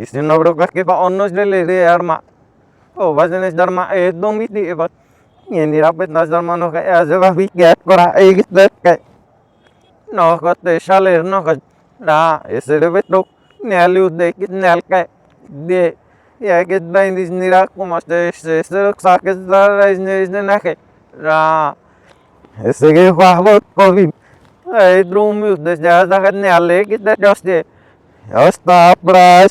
কৃষ্ণনগরকে বা অন্য শ্রেণীর এয়ারমা ও ভাজনেশ ধর্মা একদমই দিয়ে এবার নিরাপদ ধর্মানো যেভাবে গ্যাট করা এই নকত সালের নকত রা এসে বেটুক নেলু দেখি নেলকে দে এক বাইন দিস নিরা কুমাস্তে এসে সাকে রাইজ নিজ নাকে রা এসে গে হওয়াবত কবিম এই দ্রুম ইউদ্দেশ দেখা দেখা নেলে কি দেখতে অস্তা প্রাস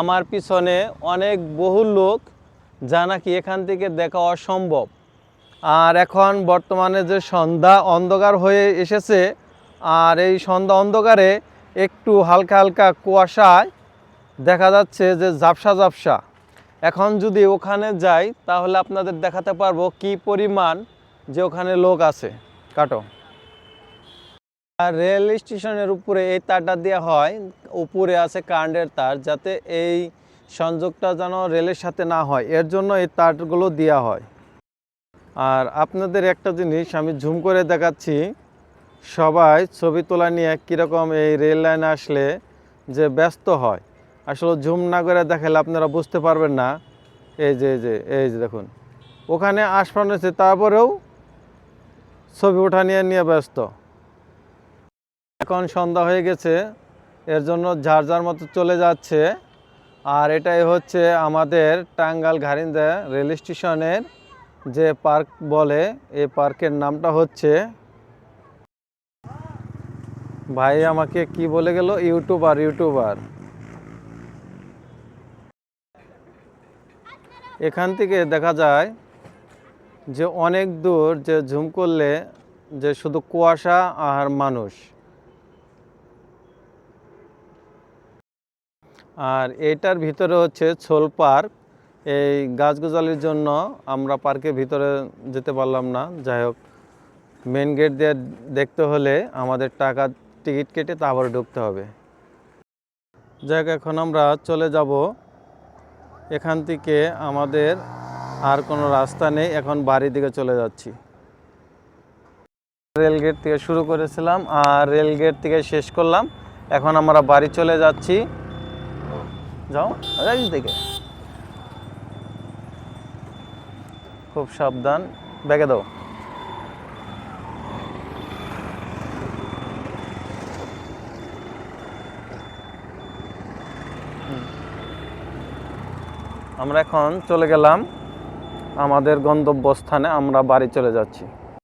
আমার পিছনে অনেক বহু লোক যা নাকি এখান থেকে দেখা অসম্ভব। আর এখন বর্তমানে যে সন্ধ্যা অন্ধকার হয়ে এসেছে, আর এই সন্ধ্যা অন্ধকারে একটু হালকা হালকা কুয়াশায় দেখা যাচ্ছে যে ঝাপসা ঝাপসা। এখন যদি ওখানে যাই, তাহলে আপনাদের দেখাতে পারব কি পরিমাণ যে ওখানে লোক আছে। কাটো। আর রেল স্টেশনের উপরে এই তারটা দেওয়া হয়, উপরে আছে কারেন্টের তার, যাতে এই সংযোগটা যেন রেলের সাথে না হয়। এর জন্য এই তারগুলো দেওয়া হয়। আর আপনাদের একটা জিনিস আমি ঝুম করে দেখাচ্ছি। সবাই ছবি তোলা নিয়ে কীরকম এই রেল লাইনে আসলে যে ব্যস্ত হয়। আসলে ঝুম না করে দেখালে আপনারা বুঝতে পারবেন না। এই যে যে, এই যে দেখুন। ওখানে আসমান হয়েছে, তারপরেও ছবি ওঠা নিয়ে নিয়ে ব্যস্ত। এখন সন্ধ্যা হয়ে গেছে, এর জন্য যার যার মতো চলে যাচ্ছে। আর এটাই হচ্ছে আমাদের টাঙ্গাল ঘারিন্দা রেল স্টেশনের যে পার্ক বলে, এই পার্কের নামটা হচ্ছে ভাই আমাকে কি বলে গেল? YouTuber YouTuber. এখান থেকে দেখা যায় যে অনেক দূর যে ঝুম করলে যে শুধু কুয়াশা আর মানুষ। আর এটার ভিতরে হচ্ছে ছোল পার্ক এই গাছগাছালির জন্য আমরা পার্কের ভিতরে যেতে পারলাম না। যাই হোক মেন গেট দিয়ে দেখতে হলে আমাদের টাকা টিকিট কেটে তারপরে ঢুকতে হবে। যাই হোক, এখন আমরা চলে যাব। এখান থেকে আমাদের আর কোনো রাস্তা নেই। এখন বাড়ির দিকে চলে যাচ্ছি। রেল গেট থেকে শুরু করেছিলাম আর রেল গেট থেকে শেষ করলাম। এখন আমরা বাড়ি চলে যাচ্ছি। যাও এই দিকে খুব সাবধান। ব্যাগে দাও। আমরা এখন চলে গেলাম আমাদের গন্তব্যস্থানে, আমরা বাড়ি চলে যাচ্ছি।